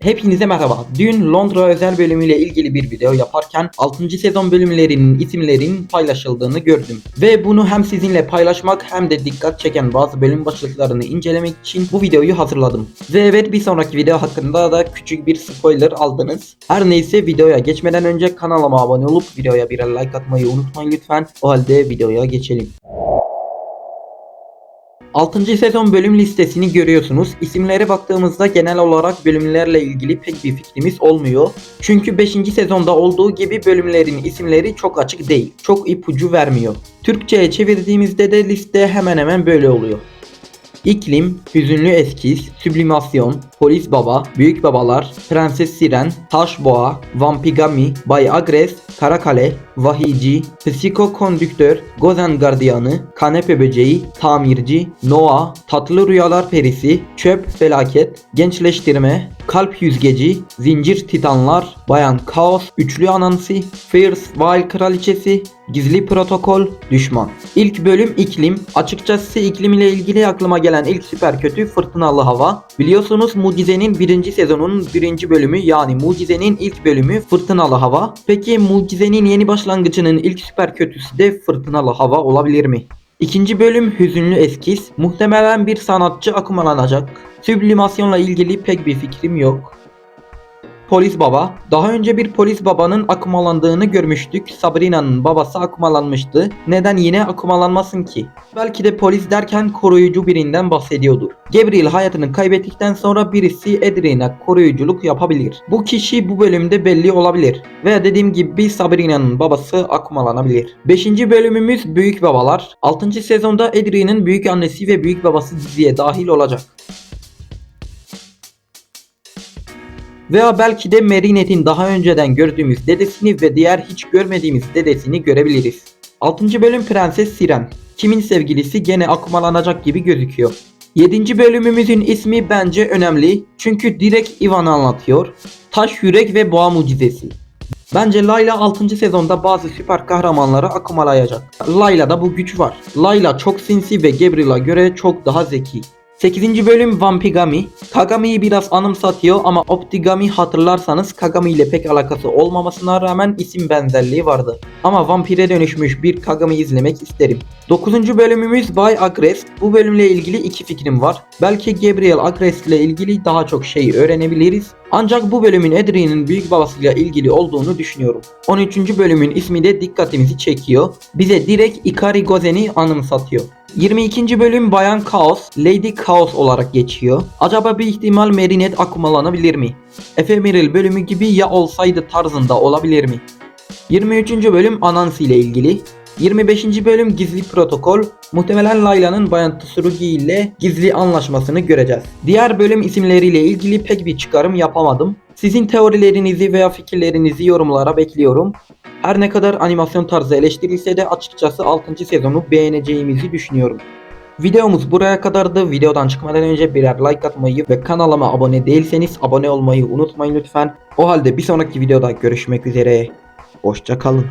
Hepinize merhaba. Dün Londra özel bölümüyle ilgili bir video yaparken 6. sezon bölümlerinin isimlerinin paylaşıldığını gördüm. Ve bunu hem sizinle paylaşmak hem de dikkat çeken bazı bölüm başlıklarını incelemek için bu videoyu hazırladım. Ve evet bir sonraki video hakkında da küçük bir spoiler aldınız. Her neyse videoya geçmeden önce kanalıma abone olup videoya bir like atmayı unutmayın lütfen. O halde videoya geçelim. 6. sezon bölüm listesini görüyorsunuz. İsimlere baktığımızda genel olarak bölümlerle ilgili pek bir fikrimiz olmuyor. Çünkü 5. sezonda olduğu gibi bölümlerin isimleri çok açık değil. Çok ipucu vermiyor. Türkçe'ye çevirdiğimizde de liste hemen hemen böyle oluyor. İklim, Hüzünlü Eskiz, Süblimasyon, Polis Baba, Büyük Babalar, Prenses Siren, Taş Boğa, Vampigami, Bay Agres, Karakale, Vahici, Psikokondüktör, Gozen Gardiyanı, Kanepe Böceği, Tamirci, Noah, Tatlı Rüyalar Perisi, Çöp Felaket, Gençleştirme, Kalp Yüzgeci, Zincir Titanlar, Bayan Kaos, Üçlü Anansi, Fierce Wild Kraliçesi, Gizli Protokol, Düşman. İlk bölüm iklim. Açıkçası iklim ile ilgili aklıma gelen ilk süper kötü fırtınalı hava. Biliyorsunuz Mucize'nin birinci sezonunun birinci bölümü yani Mucize'nin ilk bölümü fırtınalı hava. Peki Mucize'nin yeni başlangıcının ilk süper kötüsü de fırtınalı hava olabilir mi? İkinci bölüm hüzünlü eskiz. Muhtemelen bir sanatçı akumalanacak. Süblimasyonla ilgili pek bir fikrim yok. Polis baba. Daha önce bir polis babanın akumalandığını görmüştük. Sabrina'nın babası akumalanmıştı. Neden yine akumalanmasın ki? Belki de polis derken koruyucu birinden bahsediyordur. Gabriel hayatını kaybettikten sonra birisi Adrian'a koruyuculuk yapabilir. Bu kişi bu bölümde belli olabilir. Ve dediğim gibi Sabrina'nın babası akumalanabilir. 5. bölümümüz Büyük Babalar. 6. sezonda Adrian'ın büyük annesi ve büyük babası diziye dahil olacak. Veya belki de Marinette'in daha önceden gördüğümüz dedesini ve diğer hiç görmediğimiz dedesini görebiliriz. 6. bölüm Prenses Siren. Kimin sevgilisi gene akumalanacak gibi gözüküyor. 7. bölümümüzün ismi bence önemli çünkü direkt Ivan'ı anlatıyor. Taş Yürek ve Boğa Mucizesi. Bence Layla 6. sezonda bazı süper kahramanları akumalayacak. Layla'da bu güç var. Layla çok sinsi ve Gabriel'a göre çok daha zeki. 8. bölüm Vampigami. Kagami'yi biraz anımsatıyor ama Optigami hatırlarsanız Kagami ile pek alakası olmamasına rağmen isim benzerliği vardı. Ama vampire dönüşmüş bir Kagami izlemek isterim. 9. bölümümüz Bay Agres. Bu bölümle ilgili iki fikrim var. Belki Gabriel Agres ile ilgili daha çok şey öğrenebiliriz. Ancak bu bölümün Adrian'ın büyük babasıyla ilgili olduğunu düşünüyorum. 13. bölümün ismi de dikkatimizi çekiyor. Bize direkt Ikari Gozen'i anımsatıyor. 22. bölüm Bayan Kaos, Lady Kaos olarak geçiyor. Acaba bir ihtimal Marinette akumalanabilir mi? Ephemeral bölümü gibi ya olsaydı tarzında olabilir mi? 23. bölüm Anansi ile ilgili. 25. bölüm Gizli Protokol. Muhtemelen Layla'nın Bayan Tsurugi ile gizli anlaşmasını göreceğiz. Diğer bölüm isimleriyle ilgili pek bir çıkarım yapamadım. Sizin teorilerinizi veya fikirlerinizi yorumlara bekliyorum. Her ne kadar animasyon tarzı eleştirilse de açıkçası 6. sezonu beğeneceğimizi düşünüyorum. Videomuz buraya kadardı. Videodan çıkmadan önce birer like atmayı ve kanalıma abone değilseniz abone olmayı unutmayın lütfen. O halde bir sonraki videoda görüşmek üzere. Hoşça kalın.